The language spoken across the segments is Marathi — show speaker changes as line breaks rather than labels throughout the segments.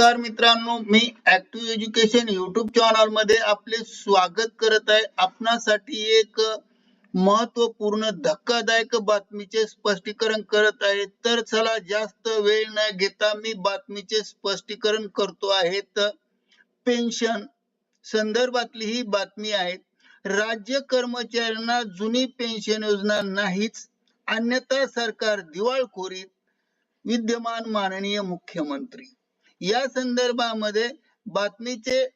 नमस्कार मित्रांनो मी ऍक्टिव्ह एज्युकेशन युट्यूब चॅनलमध्ये आपले स्वागत करत आहे. आपणासाठी एक महत्त्वपूर्ण धक्कादायक बातमीचे स्पष्टीकरण करत आहे. तर चला जास्त वेळ न घेता मी बातमीचे स्पष्टीकरण करतो आहे. तर पेन्शन संदर्भातली ही बातमी आहे. राज्य कर्मचाऱ्यांना जुनी पेन्शन योजना नाहीच. अन्यथा सरकार दिवाळखोरीत विद्यमान माननीय मुख्यमंत्री. या संदर्भामध्ये बातमीचे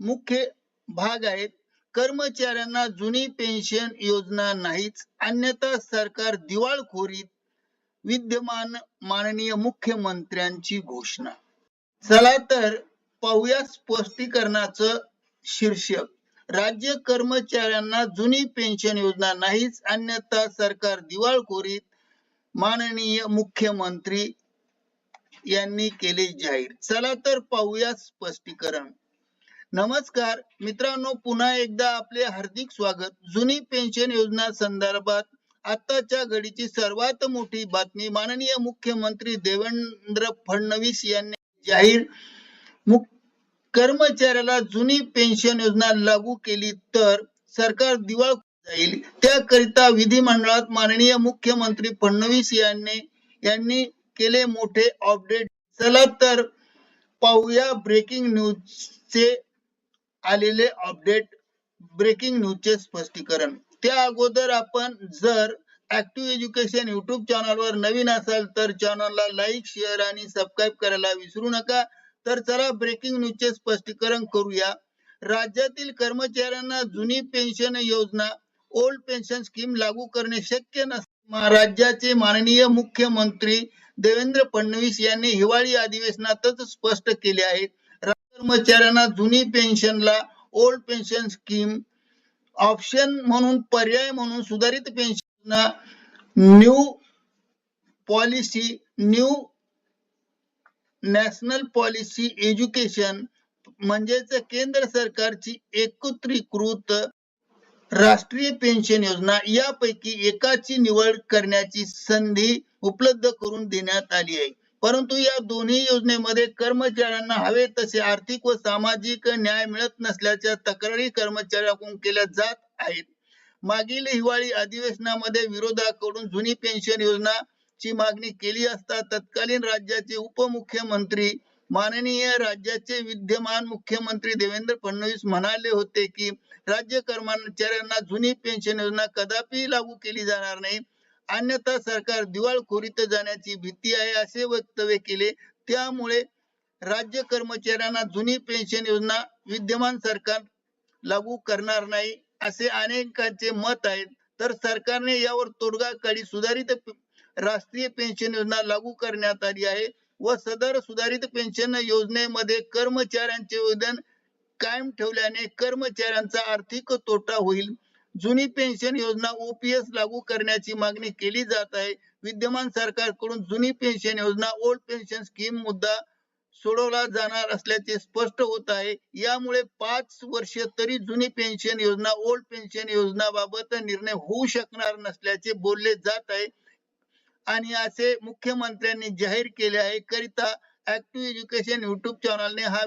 मुख्य भाग आहेत. कर्मचाऱ्यांना जुनी पेन्शन योजना नाहीच. अन्यथा सरकार दिवाळखोरीत विद्यमान माननीय मुख्यमंत्र्यांची घोषणा. चला तर पाहूया स्पष्टीकरणाचं शीर्षक. राज्य कर्मचाऱ्यांना जुनी पेन्शन योजना नाहीच. अन्यथा सरकार दिवाळखोरीत माननीय मुख्यमंत्री यांनी केले जाहीर. चला तर पाहूया स्पष्टीकरण. नमस्कार मित्रांनो पुन्हा एकदा आपले हार्दिक स्वागत. जुनी पेन्शन योजना संदर्भात आताच्या घडीची सर्वात मोठी बातमी माननीय मुख्यमंत्री देवेंद्र फडणवीस यांनी जाहीर. कर्मचाऱ्याला जुनी पेन्शन योजना लागू केली तर सरकार दिवाळ जाईल. त्याकरिता विधिमंडळात माननीय मुख्यमंत्री फडणवीस यांनी यांनी केले मोठे अपडेट. चला तर पाहूया ब्रेकिंग न्यूजचे आलेले अपडेट ब्रेकिंग न्यूजचे स्पष्टीकरण. त्या अगोदर आपण जर ऍक्टिव्ह एज्युकेशन युट्यूब चॅनलवर नवीन असाल तर चॅनलला लाईक शेअर आणि सबस्क्राईब करायला विसरू नका. तर चला ब्रेकिंग न्यूजचे स्पष्टीकरण करूया. राज्यातील कर्मचाऱ्यांना जुनी पेन्शन योजना ओल्ड पेन्शन स्कीम लागू करणे शक्य नसते. राज्याचे माननीय मुख्यमंत्री देवेंद्र फडणवीस यांनी हिवाळी अधिवेशनातच स्पष्ट केले आहे. कर्मचाऱ्यांना जुनी पेन्शनला ओल्ड पेन्शन स्कीम ऑप्शन म्हणून पर्याय म्हणून सुधारित pension new policy new national policy education म्हणजेच केंद्र सरकारची एकत्रीकृत राष्ट्रीय पेन्शन योजना यापैकी एकाची निवड करण्याची संधी उपलब्ध करून देण्यात आली आहे. परंतु या दोन्ही योजनेमध्ये कर्मचाऱ्यांना हवे तसे आर्थिक व सामाजिक न्याय मिळत नसल्याच्या तक्रारी कर्मचाऱ्यांकडून केल्या जात आहेत. मागील हिवाळी अधिवेशनामध्ये विरोधाकडून जुनी पेन्शन योजना ची मागणी केली असता तत्कालीन राज्याचे उपमुख्यमंत्री माननीय राज्याचे विद्यमान मुख्यमंत्री देवेंद्र फडणवीस म्हणाले होते की राज्य कर्मचाऱ्यांना जुनी पेन्शन योजना कदापि लागू केली जाणार नाही. अन्यथा सरकार दिवाळखोरीत जाण्याची भीती आहे असे वक्तव्य केले. त्यामुळे राज्य कर्मचाऱ्यांना जुनी पेन्शन योजना विद्यमान सरकार लागू करणार नाही असे अनेकांचे मत आहेत. तर सरकारने यावर तोडगा काढी सुधारित राष्ट्रीय पेन्शन योजना लागू करण्यात आली आहे व सदर सुधारित पेन्शन योजनेमध्ये कर्मचाऱ्यांचे योगदान कायम ठेवल्याने कर्मचाऱ्यांचा आर्थिक तोटा होईल. जुनी पेन्शन योजना ओपीएस लागू करण्याची मागणी केली जात आहे. विद्यमान सरकारकडून जुनी पेन्शन योजना ओल्ड पेन्शन स्कीम मुद्दा सोडवला जाणार असल्याचे स्पष्ट होत आहे. यामुळे पाच वर्ष तरी जुनी पेन्शन योजना ओल्ड पेन्शन योजना बाबत निर्णय होऊ शकणार नसल्याचे बोलले जात आहे. आणि असे मुख्यमंत्र्यांनी जाहीर केले आहे. करिता ऍक्टिव्ह एज्युकेशन युट्यूब चॅनलने हा